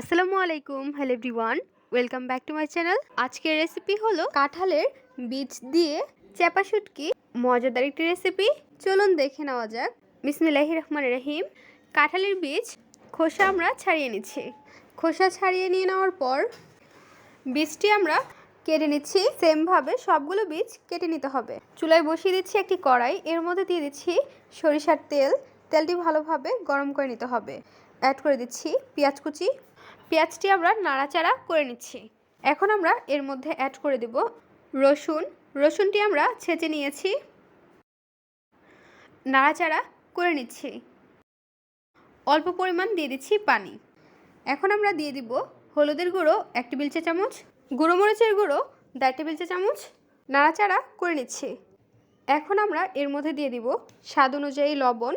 আসসালামু আলাইকুম, hello everyone, welcome back to my channel. আজকের রেসিপি হলো কাঁঠালের বীজ দিয়ে চাপা শুটকি। মজাদার একটি রেসিপি। চলুন দেখে নেওয়া যাক। বিসমিল্লাহ রহমান রহিম। কাঁঠালের বীজ খোসা আমরা ছাড়িয়ে নিচ্ছি। খোসা ছাড়িয়ে নিয়ে নেওয়ার পর বীজটি আমরা কেটে নিচ্ছি। সেমভাবে সবগুলো বীজ কেটে নিতে হবে। চুলায় বসিয়ে দিচ্ছি একটি কড়াই। এর মধ্যে দিয়ে দিচ্ছি সরিষার তেল। তেলটি ভালোভাবে গরম করে নিতে হবে। অ্যাড করে দিচ্ছি পেঁয়াজ কুচি পেঁয়াজটি আমরা নাড়াচাড়া করে নিচ্ছি। এখন আমরা এর মধ্যে অ্যাড করে দেব রসুন। রসুনটি আমরা ছেঁচে নিয়েছি। নাড়াচাড়া করে নিচ্ছি। অল্প পরিমাণ দিয়ে দিচ্ছি পানি। এখন আমরা দিয়ে দিব হলুদের গুঁড়ো এক টেবিল চা চামচ, গুঁড়ো মরিচের গুঁড়ো দেড় টেবিল চা চামচ। নাড়াচাড়া করে নিচ্ছি। এখন আমরা এর মধ্যে দিয়ে দিব স্বাদ অনুযায়ী লবণ।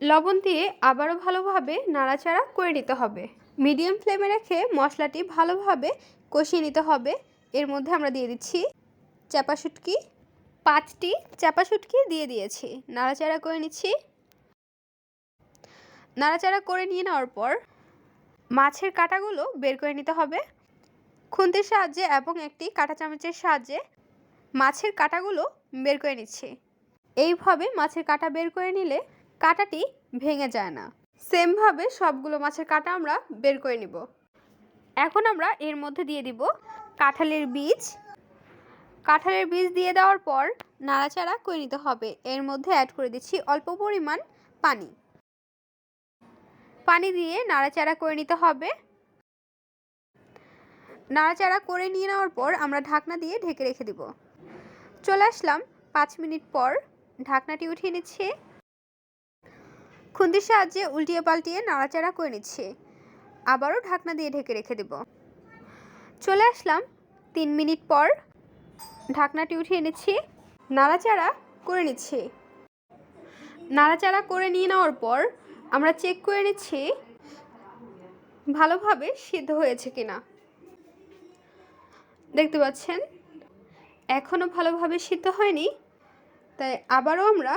লবণ দিয়ে আবারও ভালোভাবে নাড়াচাড়া করে নিতে হবে। মিডিয়াম ফ্লেমে রেখে মশলাটি ভালোভাবে কষিয়ে নিতে হবে। এর মধ্যে আমরা দিয়ে দিচ্ছি চাপা পাঁচটি চাপা দিয়ে দিয়েছি। নাড়াচাড়া করে নিচ্ছি। নাড়াচাড়া করে নিয়ে নেওয়ার পর মাছের কাঁটাগুলো বের করে নিতে হবে। খুন্তির সাহায্যে এবং একটি কাঁটা চামচের সাহায্যে মাছের কাঁটাগুলো বের করে নিচ্ছি। এইভাবে মাছের কাঁটা বের করে নিলে কাঁটাটি ভেঙে যায় না। সেমভাবে সবগুলো মাছের কাঁটা আমরা বের করে নিব। এখন আমরা এর মধ্যে দিয়ে দিব কাঁঠালের বীজ। কাঁঠালের বীজ দিয়ে দেওয়ার পর নাড়াচাড়া করে নিতে হবে। এর মধ্যে অ্যাড করে দিচ্ছি অল্প পরিমাণ পানি। পানি দিয়ে নাড়াচাড়া করে নিতে হবে। নাড়াচাড়া করে নিয়ে নেওয়ার পর আমরা ঢাকনা দিয়ে ঢেকে রেখে দিব। চলে আসলাম পাঁচ মিনিট পর ঢাকনাটি উঠিয়ে নিচ্ছি। খুন্তির সাহায্যে উল্টিয়ে পাল্টিয়ে নাড়াচাড়া করে নিচ্ছি। আবারও ঢাকনা দিয়ে ঢেকে রেখে দেব। চলে আসলাম তিন মিনিট পর। ঢাকনাটি উঠিয়ে নিচ্ছি নাড়াচাড়া করে নিচ্ছি। নাড়াচাড়া করে নিয়ে নেওয়ার পর আমরা চেক করে নিচ্ছি ভালোভাবে সিদ্ধ হয়েছে কিনা। দেখতে পাচ্ছেন এখনও ভালোভাবে সিদ্ধ হয়নি, তাই আবারও আমরা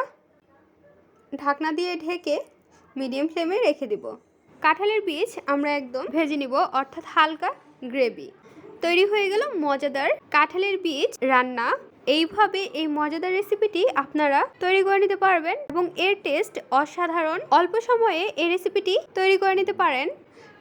ঢাকনা দিয়ে ঢেকে মিডিয়াম ফ্লেমে রেখে দিব। কাঁঠালের বীজ আমরা একদম ভেজে নিব, অর্থাৎ হালকা গ্রেভি তৈরি হয়ে গেল মজাদার কাঁঠালের বীজ রান্না। এইভাবে এই মজাদার রেসিপিটি আপনারা তৈরি করে নিতে পারবেন এবং এর টেস্ট অসাধারণ। অল্প সময়ে এই রেসিপিটি তৈরি করে নিতে পারেন।